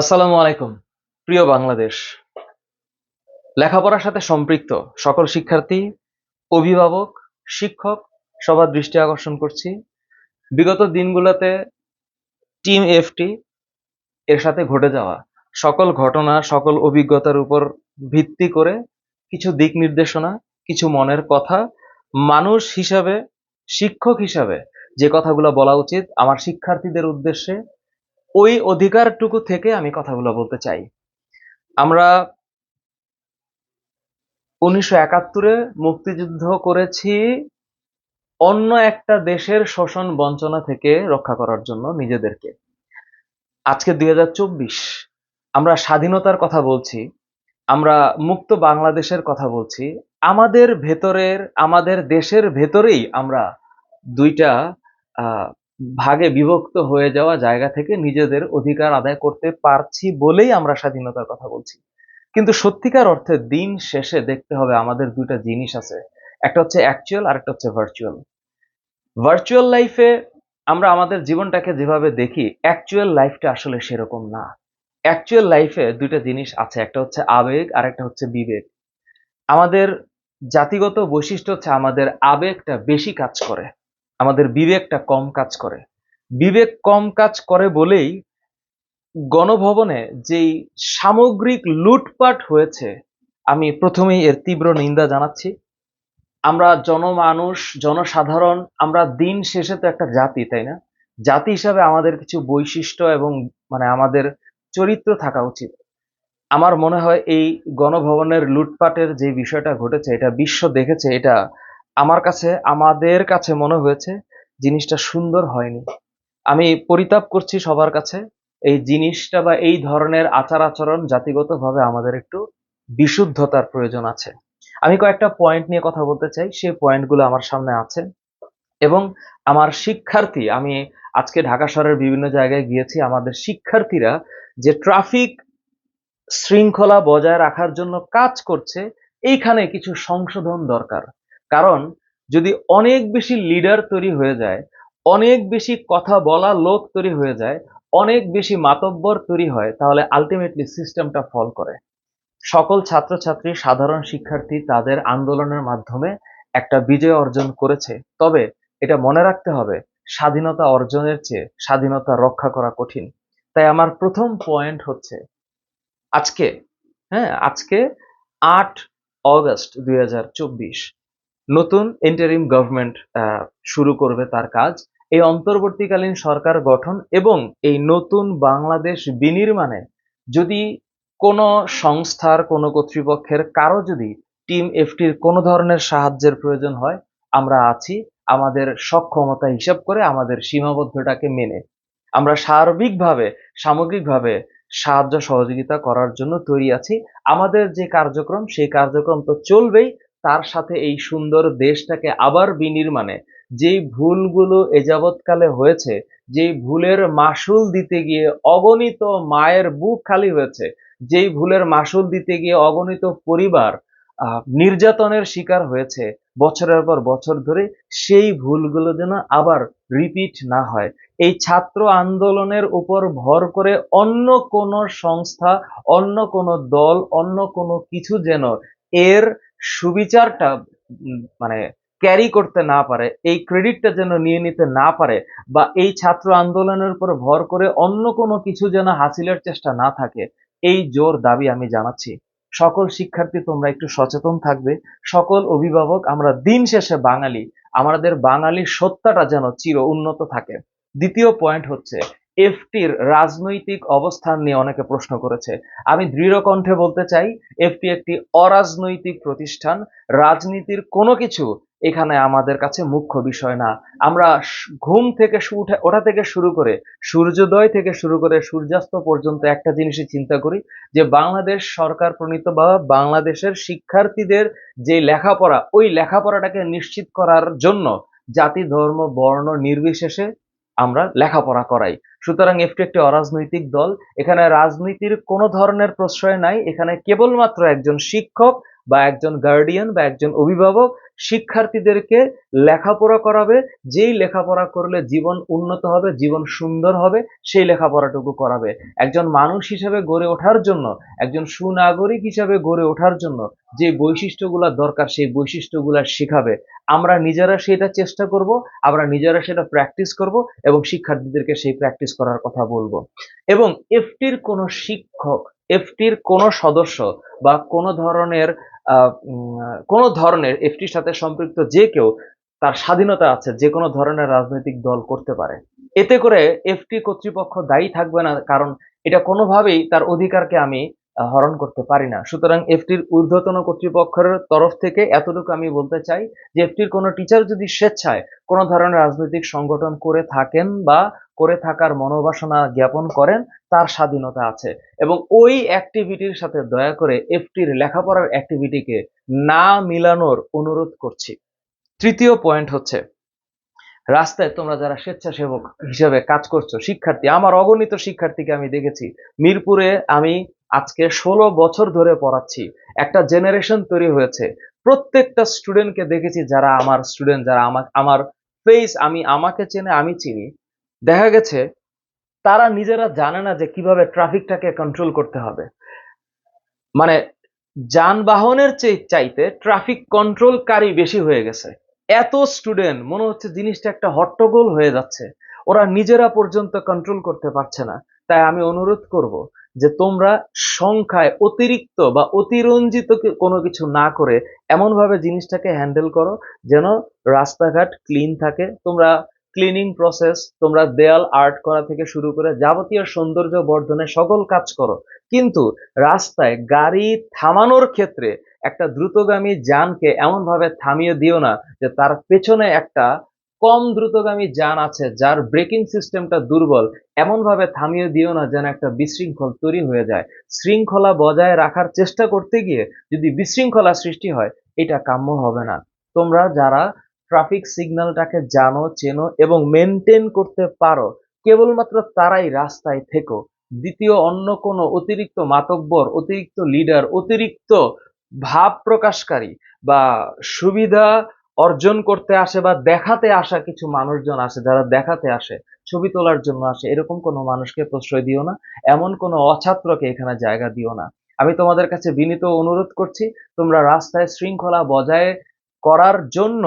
আসসালামু আলাইকুম, প্রিয় বাংলাদেশ। লেখাপড়ার সাথে সম্পৃক্ত সকল শিক্ষার্থী, অভিভাবক, শিক্ষক, সবার দৃষ্টি আকর্ষণ করছি। বিগত দিনগুলোতে টিম এফটি এর সাথে ঘটে যাওয়া সকল ঘটনা, সকল অভিজ্ঞতার উপর ভিত্তি করে কিছু দিক নির্দেশনা, কিছু মনের কথা মানুষ হিসাবে, শিক্ষক হিসাবে যে কথাগুলো বলা উচিত, আমার শিক্ষার্থীদের উদ্দেশ্যে ওই অধিকারটুকু থেকে আমি কথাগুলো বলতে চাই। আমরা উনিশশো একাত্তরে মুক্তিযুদ্ধ করেছি অন্য একটা দেশের শোষণ বঞ্চনা থেকে রক্ষা করার জন্য নিজেদেরকে। আজকে দুই হাজার চব্বিশ, আমরা স্বাধীনতার কথা বলছি, আমরা মুক্ত বাংলাদেশের কথা বলছি, আমাদের ভেতরের, আমাদের দেশের ভেতরেই আমরা দুইটা ভাগে বিভক্ত হয়ে যাওয়া জায়গা থেকে নিজেদের অধিকার আদায় করতে পারছি বলেই আমরা স্বাধীনতার কথা বলছি। কিন্তু সত্যিকার অর্থে দিন শেষে দেখতে হবে আমাদের দুইটা জিনিস আছে। একটা হচ্ছে অ্যাকচুয়াল আর একটা হচ্ছে ভার্চুয়াল ভার্চুয়াল লাইফে আমরা আমাদের জীবনটাকে যেভাবে দেখি অ্যাকচুয়াল লাইফটা আসলে সেরকম না। অ্যাকচুয়াল লাইফে দুইটা জিনিস আছে, একটা হচ্ছে আবেগ আর একটা হচ্ছে বিবেক। আমাদের জাতিগত বৈশিষ্ট্য হচ্ছে আমাদের আবেগটা বেশি কাজ করে। আমাদের বিবেকটা কম কাজ করে। বিবেক কম কাজ করে বলেই গণভবনে যেই সামগ্রিক লুটপাট হয়েছে, আমি প্রথমেই এর তীব্র নিন্দা জানাচ্ছি। আমরা জনমানুষ, জনসাধারণ, আমরা দিন শেষে তো একটা জাতি, তাই না? জাতি হিসাবে আমাদের কিছু বৈশিষ্ট্য এবং মানে আমাদের চরিত্র থাকা উচিত। আমার মনে হয় এই গণভবনের লুটপাটের যে বিষয়টা ঘটেছে, এটা বিশ্ব দেখেছে, এটা আমার কাছে, আমাদের কাছে মনে হয়েছে জিনিসটা সুন্দর হয়নি। আমি পরিতাপ করছি সবার কাছে, এই জিনিসটা বা এই ধরনের আচার আচরণ জাতিগতভাবে আমাদের একটু বিশুদ্ধতার প্রয়োজন আছে। আমি কয়েকটা পয়েন্ট নিয়ে কথা বলতে চাই, সেই পয়েন্টগুলো আমার সামনে আছে এবং আমার শিক্ষার্থী, আমি আজকে ঢাকা শহরের বিভিন্ন জায়গায় গিয়েছি, আমাদের শিক্ষার্থীরা যে ট্রাফিক শৃঙ্খলা বজায় রাখার জন্য কাজ করছে, এইখানে কিছু সংশোধন দরকার। কারণ যদি অনেক বেশি লিডার তৈরি হয়ে যায়, অনেক বেশি কথা বলা লোক তৈরি হয়ে যায়, অনেক বেশি মাতব্বর তৈরি হয়, তাহলে আলটিমেটলি সিস্টেমটা ফল করে। সকল ছাত্রছাত্রী, সাধারণ শিক্ষার্থী তাদের আন্দোলনের মাধ্যমে একটা বিজয় অর্জন করেছে। তবে এটা মনে রাখতে হবে, স্বাধীনতা অর্জনের চেয়ে স্বাধীনতা রক্ষা করা কঠিন। তাই আমার প্রথম পয়েন্ট হচ্ছে, আজকে হ্যাঁ আজকে আট অগস্ট দুই নতুন ইন্টারিম গভর্নমেন্ট শুরু করবে তার কাজ। এই অন্তর্বর্তীকালীন সরকার গঠন এবং এই নতুন বাংলাদেশ বিনির্মাণে যদি কোনো সংস্থার, কোনো কর্তৃপক্ষের, কারও যদি টিম এফটির কোনো ধরনের সাহায্যের প্রয়োজন হয়, আমরা আছি। আমাদের সক্ষমতা হিসাব করে আমাদের সীমাবদ্ধটাকে মেনে। আমরা সার্বিকভাবে, সামগ্রিকভাবে সাহায্য সহযোগিতা করার জন্য তৈরি আছি। আমাদের যে কার্যক্রম, সেই কার্যক্রম তো চলবেই। তার সাথে এই সুন্দর দেশটাকে আবার বিনির্মাণে, যেই ভুলগুলো এ যাবৎকালে হয়েছে, যেই ভুলের মাসুল দিতে গিয়ে অগণিত মায়ের বুক খালি হয়েছে, যেই ভুলের মাসুল দিতে গিয়ে অগণিত পরিবার নির্যাতনের শিকার হয়েছে, বছরের পর বছর ধরে সেই ভুলগুলো যেন আবার রিপিট না হয়। এই ছাত্র আন্দোলনের উপর ভর করে অন্য কোনো সংস্থা, অন্য কোনো দল, অন্য কোনো কিছু যেন এর সুবিচারটা মানে ক্যারি করতে না পারে, এই ক্রেডিটটা যেন নিয়ে নিতে না পারে বা এই ছাত্র আন্দোলনের উপর ভর করে অন্য কোনো কিছু যেন হাসিলের চেষ্টা না থাকে, এই জোর দাবি আমি জানাচ্ছি। সকল শিক্ষার্থী তোমরা একটু সচেতন থাকবে, সকল অভিভাবক আমরা দিন শেষে বাঙালি, আমাদের বাঙালির সত্তাটা যেন চির উন্নত থাকে। দ্বিতীয় পয়েন্ট হচ্ছে এফটির রাজনৈতিক অবস্থান নিয়ে অনেকে প্রশ্ন করেছে। আমি দৃঢ় কণ্ঠে বলতে চাই, এফটি একটি অরাজনৈতিক প্রতিষ্ঠান, রাজনীতির কোনো কিছু এখানে আমাদের কাছে মুখ্য বিষয় না। আমরা ঘুম থেকে উঠে, ওঠা থেকে শুরু করে, সূর্যোদয় থেকে শুরু করে সূর্যাস্ত পর্যন্ত একটা জিনিসই চিন্তা করি, যে বাংলাদেশ সরকার প্রণীত বা বাংলাদেশের শিক্ষার্থীদের যে লেখাপড়া, ওই লেখাপড়াটাকে নিশ্চিত করার জন্য জাতি, ধর্ম, বর্ণ নির্বিশেষে আমরা লেখাপড়া করাই। সুতরাং এফটি একটি অরাজনৈতিক দল। এখানে রাজনীতির কোনো ধরনের প্রশ্রয় নাই। এখানে কেবলমাত্র একজন শিক্ষক বা একজন গার্ডিয়ান বা একজন অভিভাবক শিক্ষার্থীদেরকে লেখাপড়া করাবে, যেই লেখাপড়া করলে জীবন উন্নত হবে, জীবন সুন্দর হবে, সেই লেখাপড়াটুকু করাবে। একজন মানুষ হিসাবে গড়ে ওঠার জন্য, একজন সুনাগরিক হিসাবে গড়ে ওঠার জন্য যে বৈশিষ্ট্যগুলো দরকার, সেই বৈশিষ্ট্যগুলো শেখাবে। আমরা নিজেরা সেটা চেষ্টা করব, আমরা নিজেরা সেটা প্র্যাকটিস করব এবং শিক্ষার্থীদেরকে সেই প্র্যাকটিস করার কথা বলব। এবং এফটির কোনো শিক্ষক এফটির কোনো সদস্য বা কোনো ধরনের কোন ধরনের এফটির সাথে সম্পৃক্ত যে কেউ, তার স্বাধীনতা আছে, যে কোনো ধরনের রাজনৈতিক দল করতে পারে। এতে করে এফটি কর্তৃপক্ষ দায়ী থাকবে না, কারণ এটা কোনোভাবেই তার অধিকারকে আমি হরণ করতে পারি না। সুতরাং এফটির ঊর্ধ্বতন কর্তৃপক্ষের তরফ থেকে এতটুকু আমি বলতে চাই যে, এফটির কোনো টিচার যদি স্বেচ্ছায় কোনো ধরনের রাজনৈতিক সংগঠন করে থাকেন বা করে থাকার মনোবাসনা জ্ঞাপন করেন, তার স্বাধীনতা আছে। এবং ওই অ্যাক্টিভিটির সাথে দয়া করে এফটির লেখাপড়ার অ্যাক্টিভিটিকে না মিলানোর অনুরোধ করছি। তৃতীয় পয়েন্ট হচ্ছে, রাস্তায় তোমরা যারা স্বেচ্ছাসেবক হিসেবে কাজ করছ, শিক্ষার্থী, আমার অগণিত শিক্ষার্থীকে আমি দেখেছি, মিরপুরে আমি আজকে ষোলো বছর ধরে পড়াচ্ছি। একটা জেনারেশন তৈরি হয়েছে। প্রত্যেকটা স্টুডেন্টকে দেখেছি যারা আমার স্টুডেন্ট যারা আমার আমার ফেস আমি, আমাকে চেনে, আমি চিনি। দেখা গেছে, তারা নিজেরা জানে না যে কীভাবে ট্রাফিকটাকে কন্ট্রোল করতে হবে। মানে যানবাহনের চেয়ে চাইতে ট্রাফিক কন্ট্রোলকারী বেশি হয়ে গেছে। এত স্টুডেন্ট মনে হচ্ছে জিনিসটা একটা হট্টগোল হয়ে যাচ্ছে। ওরা নিজেরা পর্যন্ত কন্ট্রোল করতে পারছে না। তাই আমি অনুরোধ করব যে তোমরা সংখ্যায় অতিরিক্ত বা অতিরঞ্জিত কোনো কিছু না করে এমনভাবে জিনিসটাকে হ্যান্ডেল করো, যেন রাস্তাঘাট ক্লিন থাকে। তোমরা ক্লিনিং প্রসেস তোমরা দেয়াল আর্ট করা থেকে শুরু করে যাবতীয় সৌন্দর্য বর্ধনে সকল কাজ করো। কিন্তু রাস্তায় গাড়ি থামানোর ক্ষেত্রে একটা দ্রুতগামী যানকে এমনভাবে থামিয়ে দিও না যে তার পেছনে একটা কম দ্রুতগামী যান আছে যার ব্রেকিং সিস্টেমটা দুর্বল। এমনভাবে থামিয়ে দিও না যেন একটা বিশৃঙ্খল তৈরি হয়ে যায়। শৃঙ্খলা বজায় রাখার চেষ্টা করতে গিয়ে যদি বিশৃঙ্খলা সৃষ্টি হয়, এটা কাম্য হবে না। তোমরা যারা ট্রাফিক সিগন্যালটাকে জানো, চেনো এবং মেনটেন করতে পারো, কেবলমাত্র তারাই রাস্তায় থেকো। দ্বিতীয়, অন্য কোনো অতিরিক্ত মাতব্বর, অতিরিক্ত লিডার, অতিরিক্ত ভাব প্রকাশকারী বা সুবিধা অর্জন করতে আসে বা দেখাতে আসা কিছু মানুষজন আসে, যারা দেখাতে আসে, ছবি তোলার জন্য আসে, এরকম কোনো মানুষকে প্রশ্রয় দিও না, এমন কোনো অছাত্রকে এখানে জায়গা দিও না। আমি তোমাদের কাছে বিনীত অনুরোধ করছি, তোমরা রাস্তায় শৃঙ্খলা বজায় করার জন্য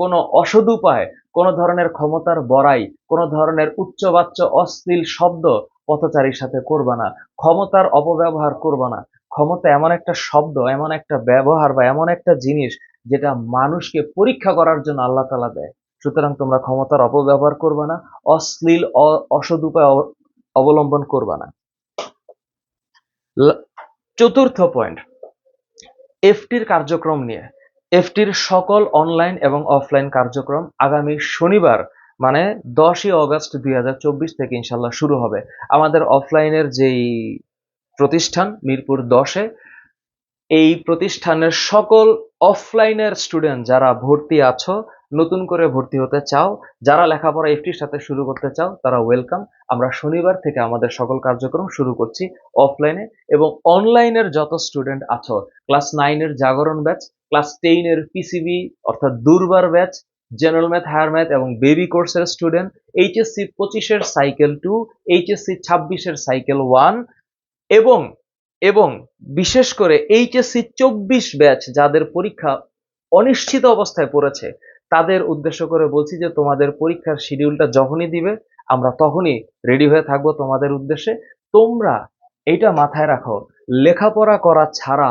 কোনো অসদুপায় কোনো ধরনের ক্ষমতার বড়াই, কোনো ধরনের উচ্চবাচ্য অশ্লীল শব্দ পথচারীর সাথে করবা না, ক্ষমতার অপব্যবহার করবা না। ক্ষমতা এমন একটা শব্দ, এমন একটা ব্যবহার বা এমন একটা জিনিস যেটা মানুষকে পরীক্ষা করার জন্য আল্লাহ তালা দেয়। সুতরাং তোমরা ক্ষমতার অপব্যবহার করবা না, অশ্লীল, অ- অসদুপায় অব- অবলম্বন করবা না। চতুর্থ পয়েন্ট এফটির কার্যক্রম নিয়ে। এফটির সকল অনলাইন এবং অফলাইন কার্যক্রম আগামী শনিবার মানে দশই অগস্ট দুই হাজার চব্বিশ থেকে ইনশাল্লাহ শুরু হবে। আমাদের অফলাইনের যেই প্রতিষ্ঠান, মিরপুর দশে এই প্রতিষ্ঠানের সকল অফলাইনের স্টুডেন্ট যারা ভর্তি আছো, নতুন করে ভর্তি হতে চাও, যারা লেখাপড়া এফটির সাথে শুরু করতে চাও, তারা ওয়েলকাম আমরা শনিবার থেকে আমাদের সকল কার্যক্রম শুরু করছি অফলাইনে এবং অনলাইনের যত স্টুডেন্ট আছো ক্লাস নাইনের জাগরণ ব্যাচ ক্লাস টেনের পিসিবি অর্থাৎ Durbar batch general math higher math এবং বেবি কোর্সের স্টুডেন্ট এইচএসসি পঁচিশের সাইকেল টু এইচএসসি ছাব্বিশের সাইকেল ওয়ান এবং এবং বিশেষ করে এইচএসসি চব্বিশ ব্যাচ যাদের পরীক্ষা অনিশ্চিত অবস্থায় পড়েছে, তাদের উদ্দেশ্য করে বলছি যে তোমাদের পরীক্ষার শিডিউলটা যখনই দিবে, আমরা তখনই রেডি হয়ে থাকব তোমাদের উদ্দেশ্যে। তোমরা এটা মাথায় রাখো, লেখাপড়া করা ছাড়া,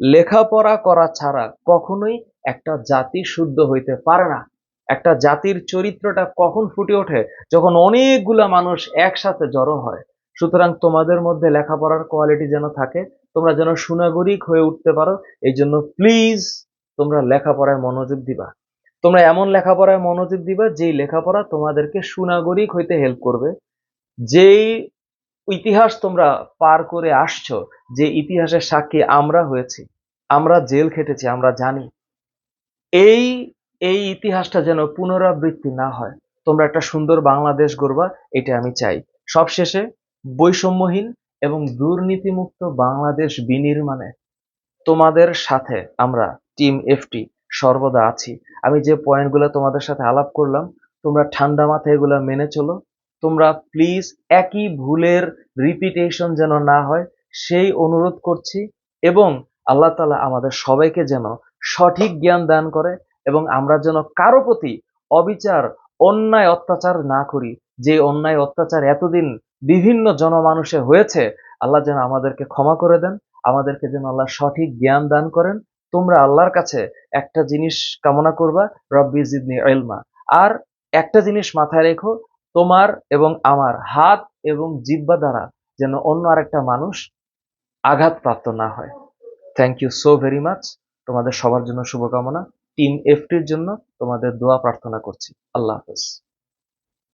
লেখাপড়া করা ছাড়া কখনোই একটা জাতি শুদ্ধ হইতে পারে না। একটা জাতির চরিত্রটা কখন ফুটে ওঠে? যখন অনেকগুলা মানুষ একসাথে জড়ো হয় সুতরাং তোমাদের মধ্যে লেখাপড়ার কোয়ালিটি যেন থাকে, তোমরা যেন সুনাগরিক হয়ে উঠতে পারো, এই জন্য প্লিজ তোমরা লেখাপড়ায় মনোযোগ দিবা। তোমরা এমন লেখাপড়ায় মনোযোগ দিবা, যেই লেখাপড়া তোমাদেরকে সুনাগরিক হইতে হেল্প করবে। যেই ইতিহাস তোমরা পার করে আসছো, যে ইতিহাসের সাক্ষী আমরা হয়েছি, আমরা জেল খেটেছি, আমরা জানি, এই এই ইতিহাসটা যেন পুনরাবৃত্তি না হয়। তোমরা একটা সুন্দর বাংলাদেশ গড়বা, এটা আমি চাই। সবশেষে বৈষম্যহীন এবং দুর্নীতিমুক্ত বাংলাদেশ বিনির্মাণে তোমাদের সাথে আমরা টিম এফটি সর্বদা আছি। আমি যে পয়েন্টগুলো তোমাদের সাথে আলাপ করলাম, তোমরা ঠান্ডা মাথায় এগুলো মেনে চলো। তোমরা প্লিজ একই ভুলের রিপিটেশন যেন না হয়, সেই অনুরোধ করছি এবং আল্লাহ তালা আমাদের সবাইকে যেন সঠিক জ্ঞান দান করে এবং আমরা যেন কারও প্রতি অবিচার, অন্যায় অত্যাচার না করি। যে অন্যায় অত্যাচার এতদিন বিভিন্ন জনমানুষে হয়েছে, আল্লাহ যেন আমাদেরকে ক্ষমা করে দেন, আমাদেরকে যেন আল্লাহ সঠিক জ্ঞান দান করেন। তোমরা আল্লাহর কাছে একটা জিনিস কামনা করবা, রব্বি জিদনি ইলমা। আর একটা জিনিস মাথায় রেখো, তোমার এবং আমার হাত এবং জিব্বা দ্বারা যেন অন্য আরেকটা মানুষ আঘাতপ্রাপ্ত না হয়। Thank you so very much তোমাদের সবার জন্য শুভকামনা। টিম এফটির জন্য তোমাদের দোয়া প্রার্থনা করছি। আল্লাহ হাফেজ।